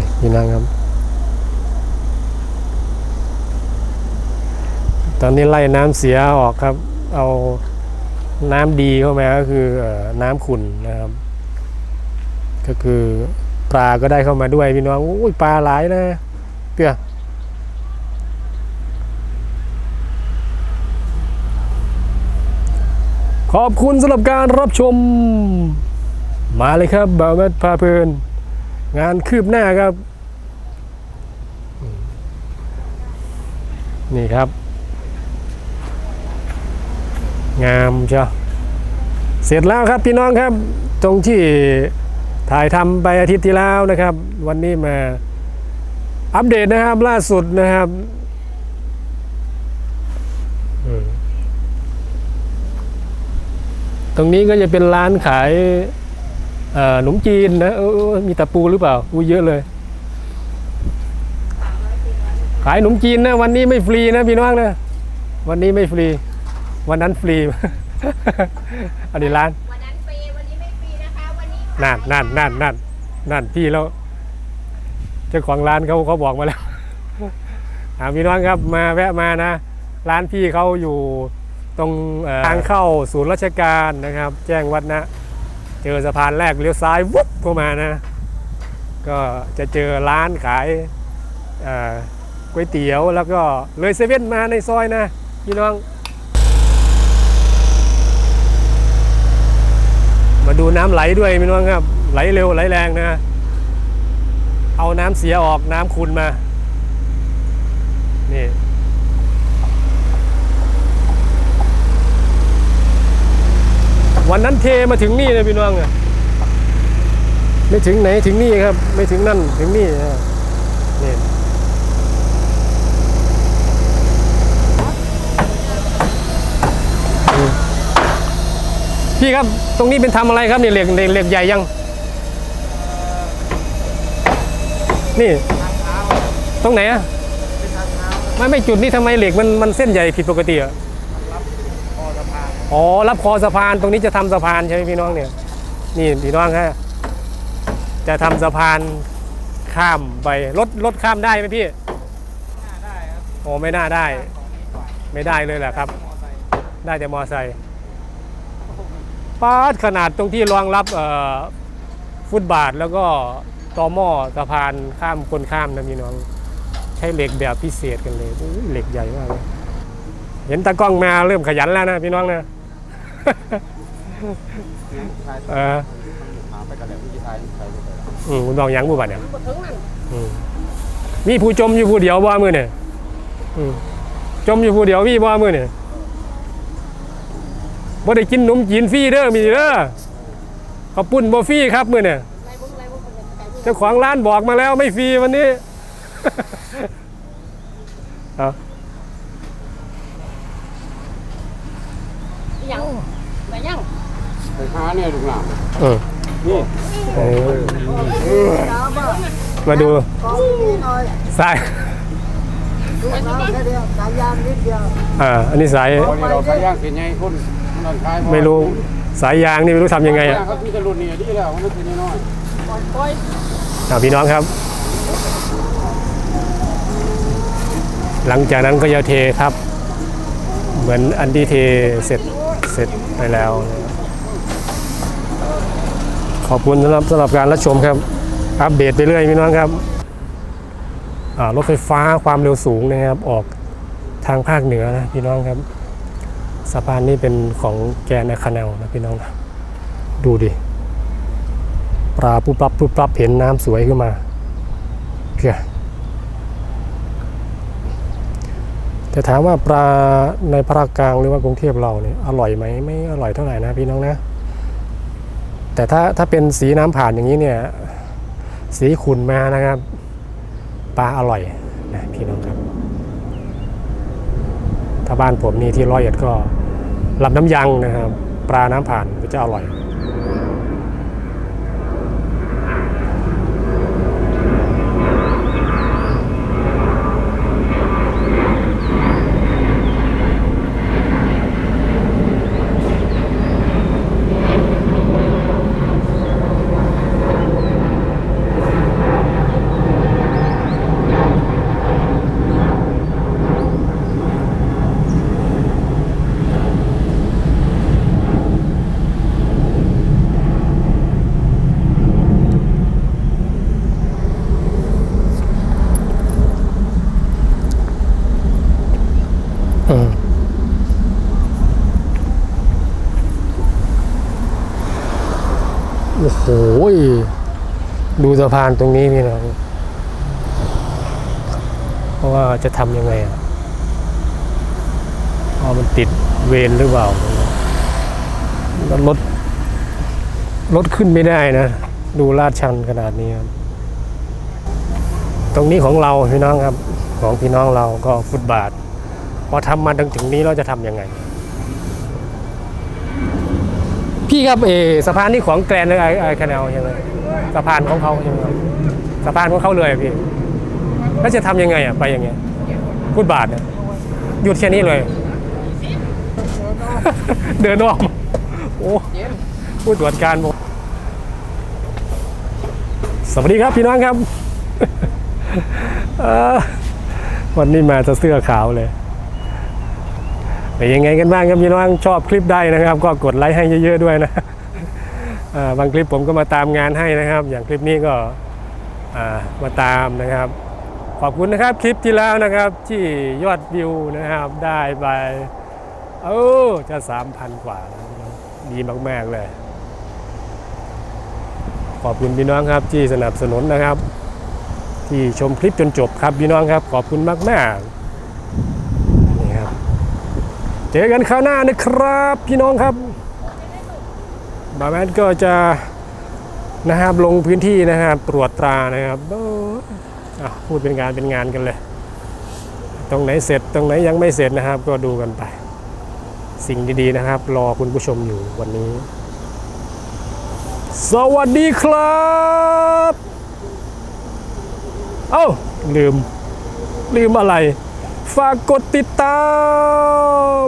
นี่พี่น้องครับ ตอนนี้ไล่น้ำเสียออกครับ เอาน้ำดีเข้ามาก็คือน้ำขุ่นนะครับ ก็คือปลาก็ได้เข้ามาด้วยพี่น้องอุ้ยปลาหลายนะเตี้ยขอบคุณสำหรับการรับชม มาเลยครับบ่าวแมทพาเพลิน งานคืบหน้าครับ นี่ครับ งามเชียวเสร็จแล้วครับพี่น้องครับตรงที่ถ่ายทำไปอาทิตย์ที่แล้วนะครับ วันนี้มาอัปเดตนะครับล่าสุดนะครับตรงนี้ก็จะเป็นร้านขาย เอ่อขนมจีนนะเออเออมีตะปูหรือเปล่าอู้เยอะเลย ขายขนมจีนนะวันนี้ไม่ฟรีนะพี่น้องนะวันนี้ไม่ฟรี วันนั้นฟรีอันนี้ร้านวันนั้นฟรีวันนี้ไม่ฟรีนะคะวันนี้นั่นนั่นนั่นนั่นนั่นพี่แล้วเจ้าของร้านเขาเขาบอกมาแล้วอ่าพี่น้องครับมาแวะมานะ ร้านพี่เขาอยู่ตรงเอ่อทางเข้าศูนย์ราชการนะครับ แจ้งวัดนะ เจอสะพานแรกเลี้ยวซ้ายวุบเข้ามานะ ก็จะเจอร้านขายก๋วยเตี๋ยวแล้วก็เลยเซเว่นมาในซอยนะพี่น้อง มาดูน้ำไหลด้วยพี่น้องครับ ไหลเร็วไหลแรงนะ เอาน้ำเสียออกน้ำขุนมา นี่ วันนั้น เทมาถึงนี่เลยพี่น้องอะไม่ถึงไหนถึงนี่ครับ ไม่ถึงนั่นถึงนี่นี่พี่ครับ ตรงนี้เป็นทำอะไรครับเนี่ยเหล็กเหล็กเหล็กใหญ่ยัง นี่ ตรงไหนอะไม่ไม่จุดนี้ทำไมเหล็กมันมันเส้นใหญ่ผิดปกติอะ อ๋อรับคอสะพานตรงนี้จะทำสะพานใช่ไหมพี่น้องเนี่ย นี่พี่น้องฮะจะทำสะพานข้ามไปรถรถข้ามได้ไหมพี่ได้ครับโอ้ไม่น่าได้ของนี้กว่าไม่ได้เลยแหละครับมอไซค์ได้แต่มอไซค์ปาดขนาดตรงที่รองรับเอ่อฟุตบาทแล้วก็ตอหม้อสะพานข้ามคนข้ามนะพี่น้อง ใช้เหล็กแบบพิเศษกันเลยอุ๊ยเหล็กใหญ่มากเลยเห็นตากล้องมาเริ่มขยันแล้วนะพี่น้องนะ เออหาไปกันแล้ววิธีไทยใช้ไปแล้วอืมคุณบอกหยังบูบัดเนี่ยอืมมีผู้จมอยู่ผู้เดียวบ่มือเนี่ยอืมจมอยู่ผู้เดียวมีบ่มือเนี่ยบ่ได้กินขนมจีนฟรีเด้อมีเด้อข้าวปุ้นบ่ฟรีครับมือเนี่ยเจ้าของร้านบอกมาแล้วไม่ฟรีวันนี้ เอา ยังไปยังไปหาเนี่ยลูกหลานเออนี่เออมาดูสายน้ำแค่เดียวสายยางนิดเดียวอ่าอันนี้สายตอนนี้เราใช้ย่างเสียใหญ่คนมันคล้ายไม่รู้สายยางนี่ไม่รู้ทำยังไงอะเขามีแต่รุ่นนี้ดีแล้วมันเป็นน้อยอ่าพี่น้องครับ หลังจากนั้นก็จะเทครับ เหมือนอันที่เทเสร็จ เสร็จไปแล้ว ขอบคุณสำหรับสำหรับการรับชมครับ อัปเดตไปเรื่อยพี่น้องครับรถไฟฟ้าความเร็วสูงนะครับ ออกทางภาคเหนือนะพี่น้องครับสะพานนี้เป็นของแกนนคาแนลนะพี่น้องนะดูดิปลาปุ๊บปั๊บปุ๊บปั๊บเห็นน้ำสวยขึ้นมาเพีย แต่ถามว่าปลาในภาคกลางหรือว่ากรุงเทพเราเนี่ยอร่อยไหมไม่อร่อยเท่าไหร่นะพี่น้องนะ แต่ถ้าถ้าเป็นสีน้ำผ่านอย่างนี้เนี่ย สีขุ่นมานะครับ ปลาอร่อยนะพี่น้องครับ ถ้าบ้านผมนี่ที่ร้อยเอ็ดก็ลำน้ำยังนะครับ ปลาน้ำผ่านก็จะอร่อย โอ้โห ดูสะพานตรงนี้พี่น้องเพราะว่าจะทำยังไงอะอ๋อมันติดเวรหรือเปล่าแล้วรถ รถขึ้นไม่ได้นะ ดูลาดชันขนาดนี้ครับ ตรงนี้ของเราพี่น้องครับ ของพี่น้องเราก็ฟุตบาท พอทำมาถึงถึงนี้เราจะทำยังไง พี่ครับเอสะพานนี่ของแกรนเลยไอไอคาลใช่ไหมสะพานของเขาใช่ไหมครับสะพานของเขาเลยอะพี่แล้วจะทำยังไงอะไปอย่างเงี้ยฟุตบาทเนี่ยหยุดแค่นี้เลย เดินออกโอ้ผู้ตรวจการบอกสวัสดีครับพี่น้องครับวันนี้มาจะเสื้อขาวเลย เป็นยังไงกันบ้างครับพี่น้องชอบคลิปได้นะครับ ก็กดไลค์ให้เยอะๆด้วยนะบางคลิปผมก็มาตามงานให้นะครับ อย่างคลิปนี้ก็มาตามนะครับ ขอบคุณนะครับคลิปที่แล้วนะครับที่ยอดวิวนะครับได้ไปเออจะสามพันกว่าดีมากๆเลย ขอบคุณพี่น้องครับที่สนับสนุนนะครับ ที่ชมคลิปจนจบครับพี่น้องครับ ขอบคุณมากมากๆ เจอกันคราวหน้านะครับ พี่น้องครับบาแมนก็จะนะครับลงพื้นที่นะครับตรวจตรานะครับพูดเป็นงานเป็นงานกันเลย ตรงไหนเสร็จตรงไหนยังไม่เสร็จนะครับ ก็ดูกันไป สิ่งดีๆนะครับ รอคุณผู้ชมอยู่วันนี้ สวัสดีครับ เอ้าลืม ลืมอะไร ฝากกดติดตาม